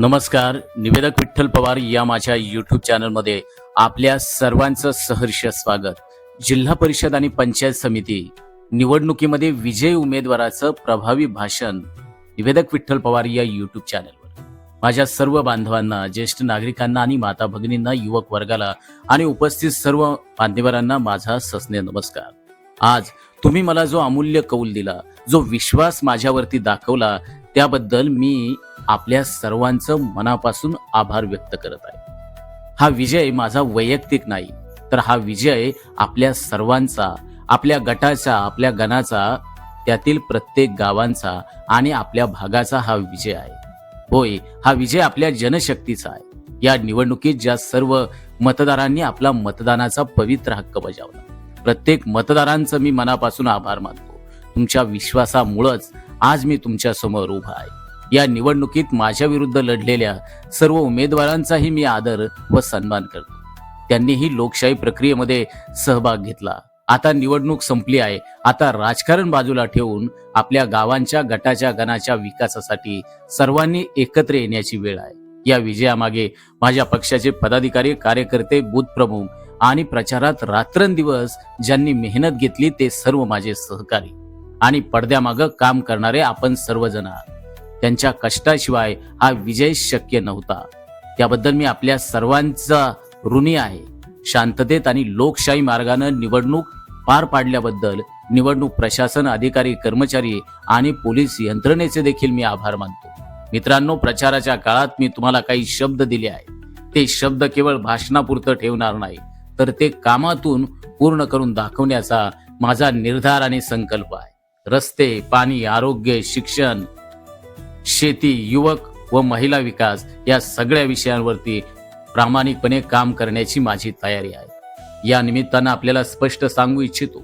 नमस्कार निवेदक विठ्ठल पवार या माझ्या युट्यूब चॅनलमध्ये आपल्या सर्वांचं सहर्ष स्वागत. जिल्हा परिषद आणि पंचायत समिती निवडणुकीमध्ये विजय उमेदवाराचं प्रभावी भाषण निवेदक विठ्ठल पवार या युट्यूब चॅनलवर माझ्या सर्व बांधवांना ज्येष्ठ नागरिकांना आणि माता भगिनींना युवक वर्गाला आणि उपस्थित सर्व मान्यवरांना माझा सस्ने नमस्कार. आज तुम्ही मला जो अमूल्य कौल दिला जो विश्वास माझ्यावरती दाखवला त्याबद्दल मी आपल्या सर्वांचं मनापासून आभार व्यक्त करत आहे. हा विजय माझा वैयक्तिक नाही तर हा विजय आपल्या सर्वांचा आपल्या गटाचा आपल्या गणाचा त्यातील प्रत्येक गावांचा आणि आपल्या भागाचा हा विजय आहे. होय हा विजय आपल्या जनशक्तीचा आहे. या निवडणुकीत ज्या सर्व मतदारांनी आपला मतदानाचा पवित्र हक्क बजावला. प्रत्येक मतदारांचं मी मनापासून आभार मानतो. तुमच्या विश्वासामुळंच आज मी तुमच्यासमोर उभा आहे. या निवडणुकीत माझ्या विरुद्ध लढलेल्या सर्व उमेदवारांचाही मी आदर व सन्मान करतो. त्यांनीही लोकशाही प्रक्रियेमध्ये सहभाग घेतला. आता निवडणूक संपली आहे. आता राजकारण बाजूला ठेवून आपल्या गावांच्या गटाच्या गणाच्या विकासासाठी सर्वांनी एकत्र येण्याची वेळ आहे. या विजयामागे माझ्या पक्षाचे पदाधिकारी कार्यकर्ते बूथ प्रमुख आणि प्रचारात रात्रंदिवस ज्यांनी मेहनत घेतली ते सर्व माझे सहकारी आणि पडद्यामागं काम करणारे आपण सर्वजण आहात. त्यांच्या कष्टाशिवाय हा विजय शक्य नव्हता. त्याबद्दल मी आपल्या सर्वांचा ऋणी आहे. शांततेत आणि लोकशाही मार्गानं निवडणूक पार पाडल्याबद्दल निवडणूक प्रशासन अधिकारी कर्मचारी आणि पोलीस यंत्रणेचे देखील मी आभार मानतो. मित्रांनो प्रचाराच्या काळात मी तुम्हाला काही शब्द दिले आहेत. ते शब्द केवळ भाषणापुरतं ठेवणार नाही तर ते कामातून पूर्ण करून दाखवण्याचा माझा निर्धार आणि संकल्प आहे. रस्ते पाणी आरोग्य शिक्षण शेती युवक व महिला विकास या सगळ्या विषयांवरती प्रामाणिकपणे काम करण्याची माझी तयारी आहे. या निमित्तानं आपल्याला स्पष्ट सांगू इच्छितो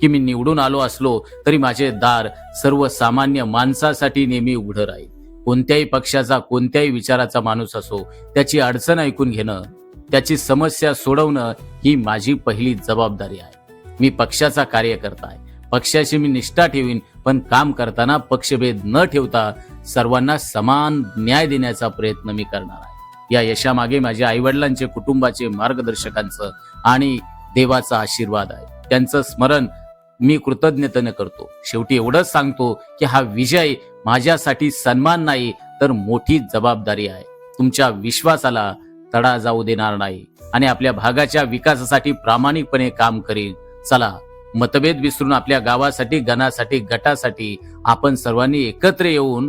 की मी निवडून आलो असलो तरी माझे दार सर्वसामान्य माणसासाठी नेहमी उघडं राहील. कोणत्याही पक्षाचा कोणत्याही विचाराचा माणूस असो त्याची अडचण ऐकून घेणं त्याची समस्या सोडवणं ही माझी पहिली जबाबदारी आहे. मी पक्षाचा कार्यकर्ता आहे. पक्षाशी मी निष्ठा ठेवीन पण काम करताना पक्षभेद न ठेवता सर्वांना समान न्याय देण्याचा प्रयत्न मी करणार आहे. या यशामागे माझ्या आईवडिलांचे कुटुंबाचे मार्गदर्शकांचं आणि देवाचा आशीर्वाद आहे. त्यांचं स्मरण मी कृतज्ञतेने करतो. शेवटी एवढंच सांगतो की हा विजय माझ्यासाठी सन्मान नाही तर मोठी जबाबदारी आहे. तुमच्या विश्वासाला तडा जाऊ देणार नाही आणि आपल्या भागाच्या विकासासाठी प्रामाणिकपणे काम करीन. चला मतभेद विसरून आपल्या गावासाठी गणासाठी गटासाठी आपण सर्वांनी एकत्र येऊन